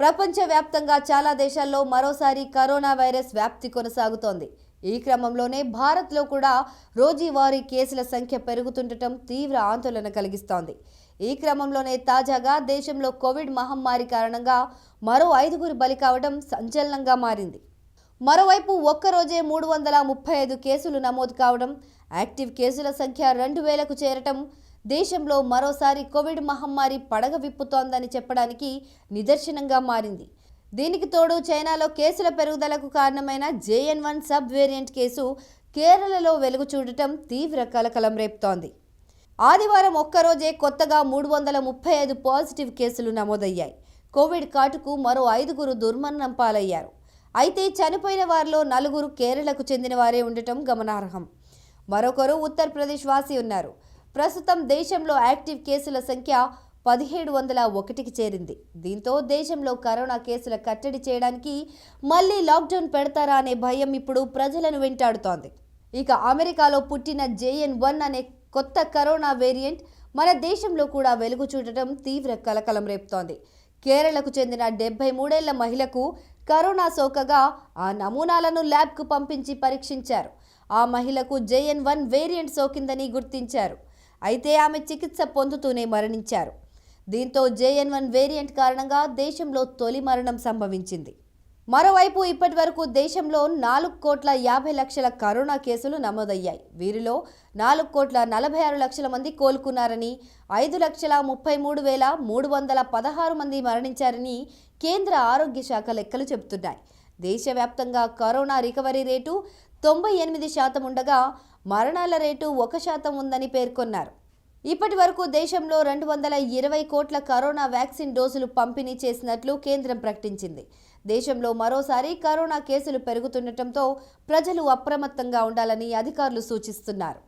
ప్రపంచవ్యాప్తంగా చాలా దేశాల్లో మరోసారి కరోనా వైరస్ వ్యాప్తి కొనసాగుతోంది. ఈ క్రమంలోనే భారత్లో కూడా రోజువారీ కేసుల సంఖ్య పెరుగుతుండటం తీవ్ర ఆందోళన కలిగిస్తోంది. ఈ క్రమంలోనే తాజాగా దేశంలో కోవిడ్ మహమ్మారి కారణంగా మరో ఐదుగురు బలి కావడం సంచలనంగా మారింది. మరోవైపు ఒక్కరోజే మూడు వందల ముప్పై ఐదు కేసులు నమోదు కావడం యాక్టివ్ కేసుల సంఖ్య రెండు వేలకు చేరటం దేశంలో మరోసారి కోవిడ్ మహమ్మారి పడగ విప్పుతోందని చెప్పడానికి నిదర్శనంగా మారింది. దీనికి తోడు చైనాలో కేసుల పెరుగుదలకు కారణమైన JN one sub variant case కేరళలో వెలుగు చూడటం తీవ్ర కలకలం రేపుతోంది. ఆదివారం ఒక్కరోజే కొత్తగా మూడు వందల ముప్పై ఐదు పాజిటివ్ కేసులు నమోదయ్యాయి. కోవిడ్ కాటుకు మరో ఐదుగురు దుర్మరణం పాలయ్యారు. అయితే చనిపోయిన వారిలో నలుగురు కేరళకు చెందిన వారే ఉండటం గమనార్హం. మరొకరు ఉత్తరప్రదేశ్ వాసి ఉన్నారు. ప్రస్తుతం దేశంలో యాక్టివ్ కేసుల సంఖ్య పదిహేడు వందల ఒకటికి చేరింది. దీంతో దేశంలో కరోనా కేసుల కట్టడి చేయడానికి మళ్ళీ లాక్డౌన్ పెడతారా అనే భయం ఇప్పుడు ప్రజలను వెంటాడుతోంది. ఇక అమెరికాలో పుట్టిన జేఎన్ వన్ అనే కొత్త కరోనా వేరియంట్ మన దేశంలో కూడా వెలుగు చూడటం తీవ్ర కలకలం రేపుతోంది. కేరళకు చెందిన డెబ్బై మూడేళ్ళ మహిళకు కరోనా సోకగా ఆ నమూనాలను ల్యాబ్కు పంపించి పరీక్షించారు. ఆ మహిళకు జేఎన్ వన్ వేరియంట్ సోకిందని గుర్తించారు. అయితే ఆమె చికిత్స పొందుతూనే మరణించారు. దీంతో జేఎన్ వన్ వేరియంట్ కారణంగా దేశంలో తొలి మరణం సంభవించింది. మరోవైపు ఇప్పటి వరకు దేశంలో నాలుగు కోట్ల యాభై లక్షల కరోనా కేసులు నమోదయ్యాయి. వీరిలో నాలుగు కోట్ల నలభై ఆరు లక్షల మంది కోలుకున్నారని ఐదు లక్షల ముప్పై మూడు వేల మూడు వందల పదహారు మంది మరణించారని కేంద్ర ఆరోగ్య శాఖ లెక్కలు చెబుతున్నాయి. దేశవ్యాప్తంగా కరోనా రికవరీ రేటు తొంభై ఎనిమిది శాతం ఉండగా మరణాల రేటు ఒక శాతం ఉందని పేర్కొన్నారు. ఇప్పటి వరకు దేశంలో రెండు వందల ఇరవై కోట్ల కరోనా వ్యాక్సిన్ డోసులు పంపిణీ చేసినట్లు కేంద్రం ప్రకటించింది. దేశంలో మరోసారి కరోనా కేసులు పెరుగుతుండటంతో ప్రజలు అప్రమత్తంగా ఉండాలని అధికారులు సూచిస్తున్నారు.